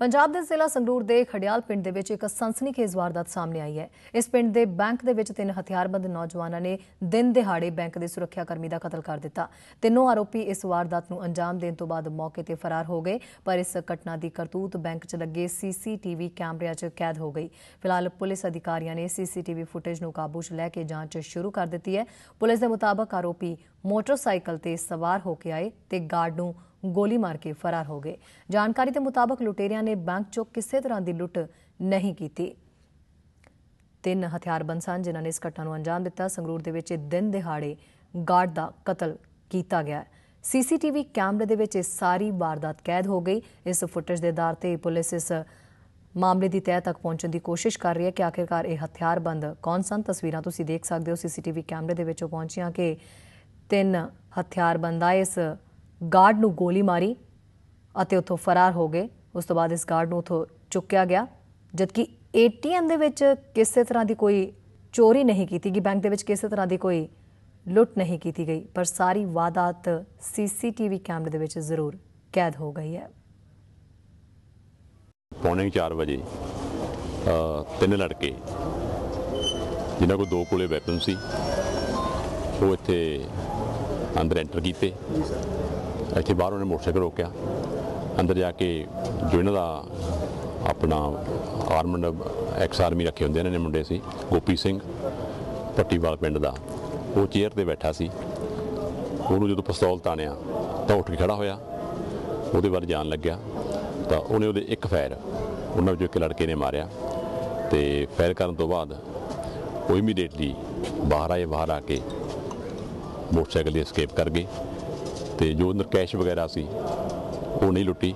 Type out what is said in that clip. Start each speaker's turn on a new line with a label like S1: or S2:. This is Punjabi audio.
S1: ਪੰਜਾਬ ਦੇ ਜ਼ਿਲ੍ਹਾ ਸੰਗਰੂਰ ਦੇ ਖੜਿਆਲ ਪਿੰਡ ਦੇ ਵਿੱਚ ਇੱਕ ਸਨਸਨੀਖੇਜ਼ ਵਾਰਦਾਤ ਸਾਹਮਣੇ ਆਈ ਹੈ। ਇਸ ਪਿੰਡ ਦੇ ਬੈਂਕ ਦੇ ਵਿੱਚ ਤਿੰਨ ਹਥਿਆਰਬੰਦ ਨੌਜਵਾਨਾਂ ਨੇ ਦਿਨ ਦਿਹਾੜੇ ਬੈਂਕ ਦੇ ਸੁਰੱਖਿਆ ਕਰਮੀ ਦਾ ਕਤਲ ਕਰ ਦਿੱਤਾ। ਤਿੰਨੋਂ ਆਰੋਪੀ ਇਸ ਵਾਰਦਾਤ ਨੂੰ ਅੰਜਾਮ ਦੇਣ ਤੋਂ ਬਾਅਦ ਮੌਕੇ ਤੇ ਫਰਾਰ ਹੋ ਗਏ, ਪਰ ਇਸ ਘਟਨਾ ਦੀ ਕਰਤੂਤ ਬੈਂਕ 'ਚ ਲੱਗੇ ਸੀਸੀਟੀਵੀ ਕੈਮਰਿਆਂ 'ਚ ਕੈਦ ਹੋ ਗਈ। ਫਿਲਹਾਲ ਪੁਲਿਸ ਅਧਿਕਾਰੀਆਂ ਨੇ ਸੀਸੀਟੀਵੀ ਫੁਟੇਜ ਨੂੰ ਕਾਬੂ 'ਚ ਲੈ ਕੇ ਜਾਂਚ ਸ਼ੁਰੂ ਕਰ ਦਿੱਤੀ ਹੈ। ਪੁਲਿਸ ਦੇ ਮੁਤਾਬਕ ਆਰੋਪੀ ਮੋਟਰਸਾਈਕਲ ਤੇ ਸਵਾਰ ਹੋ ਕੇ ਆਏ ਤੇ ਗਾਰਡ ਨੂੰ ਗੋਲੀ ਮਾਰ ਕੇ ਫਰਾਰ ਹੋ ਗਏ। ਜਾਣਕਾਰੀ ਦੇ ਮੁਤਾਬਕ ਲੁਟੇਰਿਆਂ ਨੇ ਬੈਂਕ 'ਚੋਂ ਕਿਸੇ ਤਰ੍ਹਾਂ ਦੀ ਲੁੱਟ ਨਹੀਂ ਕੀਤੀ। ਤਿੰਨ ਹਥਿਆਰਬੰਦ ਸਨ, ਜਿਨ੍ਹਾਂ ਨੇ ਇਸ ਘਟਨਾ ਨੂੰ ਅੰਜਾਮ ਦਿੱਤਾ। ਸੰਗਰੂਰ ਦੇ ਵਿੱਚ ਦਿਨ ਦਿਹਾੜੇ ਗਾਰਡ ਦਾ ਕਤਲ ਕੀਤਾ ਗਿਆ। ਸੀਸੀਟੀਵੀ ਕੈਮਰੇ ਦੇ ਵਿੱਚ ਇਹ ਸਾਰੀ ਵਾਰਦਾਤ ਕੈਦ ਹੋ ਗਈ। ਇਸ ਫੁਟੇਜ ਦੇ ਆਧਾਰ ਤੇ ਪੁਲਿਸ ਇਸ ਮਾਮਲੇ ਦੀ ਤਹਿ ਤੱਕ ਪਹੁੰਚਣ ਦੀ ਕੋਸ਼ਿਸ਼ ਕਰ ਰਹੀ ਹੈ ਕਿ ਆਖਿਰਕਾਰ ਇਹ ਹਥਿਆਰਬੰਦ ਕੌਣ ਸਨ? ਤਸਵੀਰਾਂ ਤੁਸੀਂ ਦੇਖ ਸਕਦੇ ਹੋ। ਸੀਸੀਟੀਵੀ ਕੈਮਰੇ ਦੇ ਵਿੱਚੋਂ ਪਹੁੰਚੀਆਂ ਕਿ ਤਿੰਨ ਹਥਿਆਰਬੰਦ ਆਏ ਇਸ ਗਾਰਡ ਨੂੰ ਗੋਲੀ ਮਾਰੀ ਅਤੇ ਉੱਥੋਂ ਫਰਾਰ ਹੋ ਗਏ। ਉਸ ਤੋਂ ਬਾਅਦ ਇਸ ਗਾਰਡ ਨੂੰ ਉੱਥੋਂ ਚੁੱਕਿਆ ਗਿਆ, ਜਦਕਿ ਏਟੀਐਮ ਦੇ ਵਿੱਚ ਕਿਸੇ ਤਰ੍ਹਾਂ ਦੀ ਕੋਈ ਚੋਰੀ ਨਹੀਂ ਕੀਤੀ ਗਈ, ਬੈਂਕ ਦੇ ਵਿੱਚ ਕਿਸੇ ਤਰ੍ਹਾਂ ਦੀ ਕੋਈ ਲੁੱਟ ਨਹੀਂ ਕੀਤੀ ਗਈ, ਪਰ ਸਾਰੀ ਵਾਰਦਾਤ ਸੀਸੀਟੀਵੀ ਕੈਮਰੇ ਦੇ ਵਿੱਚ ਜ਼ਰੂਰ ਕੈਦ ਹੋ ਗਈ ਹੈ।
S2: ਪੌਣੇ 4 ਵਜੇ ਤਿੰਨ ਲੜਕੇ, ਜਿਨ੍ਹਾਂ ਕੋਲ ਦੋ ਕੋਲੇ ਵੈਪਨ ਸੀ, ਉਹ ਇੱਥੇ ਅੰਦਰ ਐਂਟਰ ਕੀਤੇ। ਇੱਥੇ ਬਾਹਰ ਉਹਨੇ ਮੋਟਰਸਾਈਕਲ ਰੋਕਿਆ। ਅੰਦਰ ਜਾ ਕੇ ਜੋ ਇਹਨਾਂ ਦਾ ਆਪਣਾ ਆਰਮਡ ਐਕਸ ਆਰਮੀ ਰੱਖੇ ਹੁੰਦੇ ਇਹਨਾਂ ਨੇ ਮੁੰਡੇ ਸੀ, ਗੋਪੀ ਸਿੰਘ, ਪੱਟੀਵਾਲ ਪਿੰਡ ਦਾ। ਉਹ ਚੇਅਰ ਤੇ ਬੈਠਾ ਸੀ। ਉਹਨੂੰ ਜਦੋਂ ਪਿਸਤੌਲ ਤਾਣਿਆ ਤਾਂ ਉੱਠ ਕੇ ਖੜਾ ਹੋਇਆ। ਉਹਦੇ ਵੱਲ ਜਾਣ ਲੱਗਿਆ। ਤਾਂ ਉਹਨੇ ਉਹਦੇ ਇੱਕ ਫਾਇਰ ਉਹਨਾਂ ਵਿੱਚੋਂ ਇੱਕ ਲੜਕੇ ਨੇ ਮਾਰਿਆ। ਤੇ ਫਾਇਰ ਕਰਨ ਤੋਂ ਬਾਅਦ ਉਹ ਇਮੀਡੀਏਟਲੀ ਬਾਹਰ ਆਏ, ਬਾਹਰ ਆ ਕੇ ਮੋਟਰਸਾਈਕਲ ਦੀ ਸਕੇਪ ਕਰ ਗਏ। ਤੇ ਜੋ ਅੰਦਰ ਵਗੈਰਾ ਸੀ ਉਹ ਨਹੀਂ ਲੁੱਟੀ।